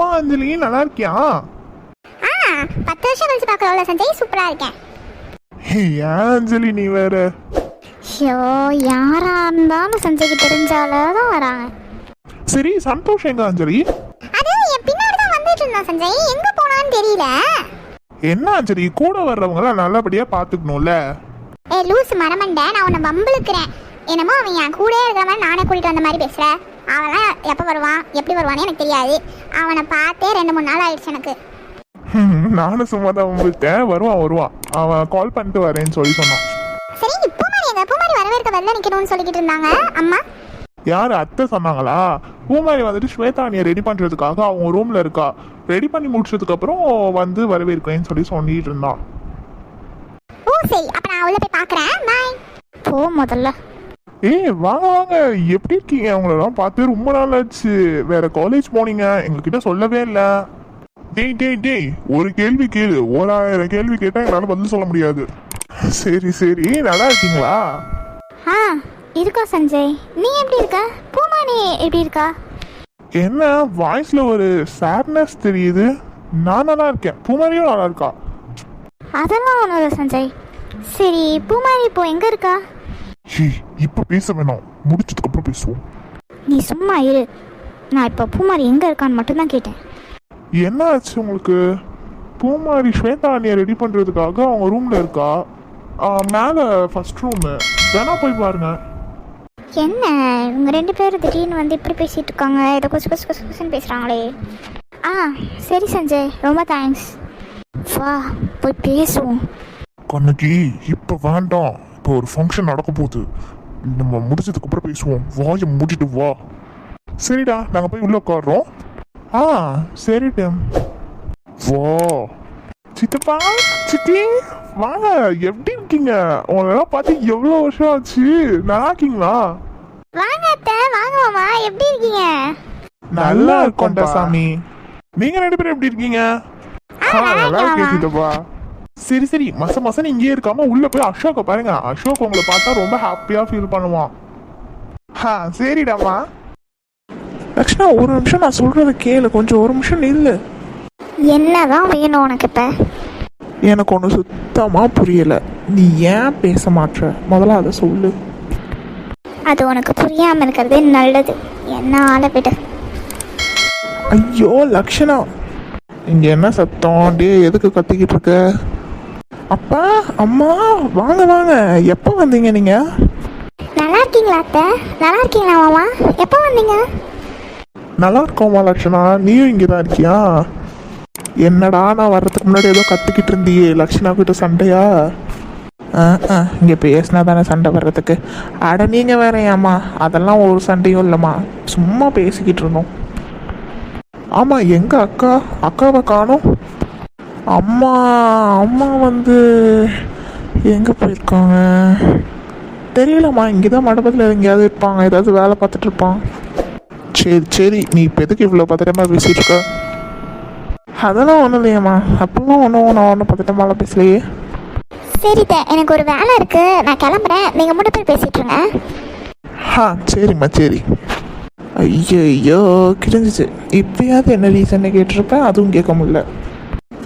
வா அஞ்சலி நல்லா இருக்கியா? ஆ பத்து வருஷம் கழிச்சு பார்க்குறோம்ல சஞ்சய் சூப்பராக இருக்கேன். ஏன் அஞ்சலி நீ வேற? ஐயோ யாரா இருந்தாலும் சஞ்சய்க்கு தெரிஞ்சாலே தான் வராங்க. சரி சந்தோஷ் எங்க அஞ்சலி? அது என் பின்னாடி தான் வந்துட்டு இருந்தான் சஞ்சய். எங்க போனான்னு தெரியல. என்ன அஞ்சலி கூட வர்றவங்கள நல்லபடியா பாத்துக்கணும்ல ஏ லூஸ் மரமண்டை நான் உன்னை வம்பிழுக்கிறேன். என்னமோ அவன் என் கூடயே இருக்கிற மாதிரி நானே கூட்டிட்டு வந்த மாதிரி பேசுற. அவன்லாம் எப்போ வருவான் எப்படி வருவான்னு எனக்கு தெரியாது. அவனை பார்த்தே ரெண்டு மூணு நாள் ஆயிடுச்சு எனக்கு. நானும் சும்மா தான் விட்டேன் வருவான் வருவான் அவன் கால் பண்ணிட்டு வரேன்னு சொல்லி சொன்னான். சரி பூமாரி எங்க? பூமாரி வரவேற்க வெளில நிக்கணும்னு சொல்லிக்கிட்டு இருந்தாங்க. அம்மா? யார்? அத்தை சொன்னாங்களா? பூமாரி வந்துட்டு ஸ்வேதானியை ரெடி பண்றதுக்காக அவங்க ரூம்ல இருக்கா. ரெடி பண்ணி முடிச்சதுக்கு அப்புறம் வந்து வரவேற்கிறேன்னு சொல்லி சொல்லிட்டு இருந்தான். ஓ சரி. அப்ப நான் உள்ள போய் பார்க்கறேன். பாய் போ முதல்ல. ஏய் வாங்க வாங்க. எப்படி இருக்கீங்க? உங்களெல்லாம் பார்த்து ரொம்ப நாள் ஆச்சு வேற காலேஜ் போனீங்க. எங்ககிட்ட சொல்லவே இல்லை. டேய் டேய் டேய். ஒரு கேள்வி கேளு. ஓராயிரம் கேள்வி கேட்டா எங்களால பதில் சொல்ல முடியாது. சரி சரி. நல்லா இருக்கீங்களா? ஆ இருக்கா சஞ்சய். நீ எப்படி இருக்க? பூமாரி எப்படி இருக்கா? என்ன? வாய்ஸ்ல ஒரு சேட்னஸ் தெரியுது. நான் நல்லா இருக்கேன். பூமாரியும் நல்லா இருக்கா? அதெல்லாம் ஒன்றும் இல்லை சஞ்சய். சரி பூமாரி இப்போ எங்க இருக்கா? ஹே இப்ப பேச வேணாம். முடிச்சதுக்கு அப்புறம் பேசுவோம். நீ சும்மா இரு. நான் இப்போ பூமாரி எங்க இருக்கான்னு மட்டும்தான் கேட்டேன். என்ன ஆச்சு உங்களுக்கு? பூமாரி ஸ்வேதா அண்ணியை ரெடி பண்றதுக்காக அவங்க ரூம்ல இருக்கா? மேல ஃபர்ஸ்ட் ரூம் வேணா போய் பாருங்க. என்ன? இவங்க ரெண்டு பேரும் திடீர்னு வந்து இப்படி பேசிட்டு இருக்காங்க. ஏதோ கொசு கொசு கொசு கொசுன்னு பேசுகிறாங்களே ஆ சரி சஞ்சய். ரொம்ப தேங்க்ஸ் வா போய் பேசுவோம். கண்ணகி இப்ப வேண்டாம். இப்போ ஒரு ஃபங்க்ஷன் நடக்க போகுது. நம்ம முடிச்சதுக்கு அப்புறம் பேசுவோம். வாயை மூடிட்டு வா. சரிடா நாங்க போய் உள்ள உட்காடுறோம் ஆ சரி டம். வா. சித்தப்பா சித்தி வாங்க. எப்படி இருக்கீங்க? உங்களெல்லாம் பார்த்து எவ்வளோ வருஷம் ஆச்சு? நல்லா இருக்கீங்களா? வாங்க அத்தை. வாங்க மாமா. எப்படி இருக்கீங்க? நல்லா இருக்கோம்டா சாமி. நீங்க ரெண்டு பேரும் எப்படி இருக்கீங்க? ஆ, நல்லா இருக்கேன் சித்தப்பா. சரி சரி. மச மசன் இங்கேயே இருக்காம உள்ள போய் அசோக்க பாருங்க. அசோக் உங்களை பார்த்தா ரொம்ப ஹாப்பியா ஃபீல் பண்ணுவான். ஆ சரிடாமா? லக்ஷ்ணா ஒரு நிமிஷம் நான் சொல்றத கேளு. கொஞ்சம் ஒரு நிமிஷம் நில்லு. என்னதான் வேணும் உனக்கு இப்போ? எனக்கு ஒன்று சுத்தமா புரியல. நீ ஏன் பேச மாட்ற? முதல்ல அதை சொல்லு. அது உனக்கு புரியாமல் இருக்கிறதே நல்லது. என்ன ஆளை விடு. ஐயோ லக்ஷணா இங்க என்ன சத்தம்? டே எதுக்கு கத்திக்கிட்டு இருக்க? அப்பா அம்மா வாங்க வாங்க. எப்போ வந்தீங்க நீங்க? நல்லா இருக்கீங்களா அத்தை? நல்லா இருக்கீங்களா மாமா? எப்போ வந்தீங்க? நல்லா இருக்கோமா லக்ஷணா நீயும் இங்கே தான் இருக்கியா? என்னடா நான் வர்றதுக்கு முன்னாடி ஏதோ கத்திக்கிட்டு இருந்தியே. லக்ஷணா கிட்ட சண்டையா? ஆ ஆ. இங்கே பேசினா தானே சண்டை வர்றதுக்கு. அட நீங்கள் வேற ஏம்மா அதெல்லாம் ஒரு சண்டையும் இல்லைம்மா. சும்மா பேசிக்கிட்டு இருந்தோம். ஆமாம் எங்க அக்கா? அக்காவை காணோம். அம்மா அம்மா வந்து எங்கே போயிருக்காங்க? தெரியலம்மா இங்கே தான் மண்டபத்தில் எங்கேயாவது இருப்பாங்க ஏதாவது வேலை பார்த்துட்டு இருப்பான். சரி சரி நீ இப்போ எதுக்கு இவ்வளோ பத்திரமா பேசிட்டு இருக்க? அதெல்லாம் ஒன்றும் இல்லையம்மா. அப்பெல்லாம் ஒன்றும் நான் ஒன்றும் பத்திரமாலாம் பேசலையே. சரி அத்தை, எனக்கு ஒரு வேலை இருக்கு. நான் கிளம்புறேன். நீங்கள் மட்டும் போய் பேசிட்டு இருங்க. ஆ சரிம்மா சரி. ஐயோ கிழிஞ்சிச்சு. இப்பயாவது என்ன ரீசன்னு கேட்டிருப்பேன் அதுவும் கேட்க முடியல.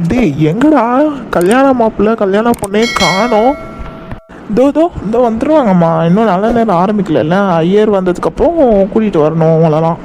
டேய் எங்கடா? கல்யாண மாப்பிள்ள கல்யாண பொண்ணே காணோம். இதோ இதோ இந்த வந்துருவாங்கம்மா. இன்னும் நல்ல நேரம் ஆரம்பிக்கல ஐயர் வந்ததுக்கப்புறம் கூட்டிகிட்டு வரணும் உங்களெல்லாம்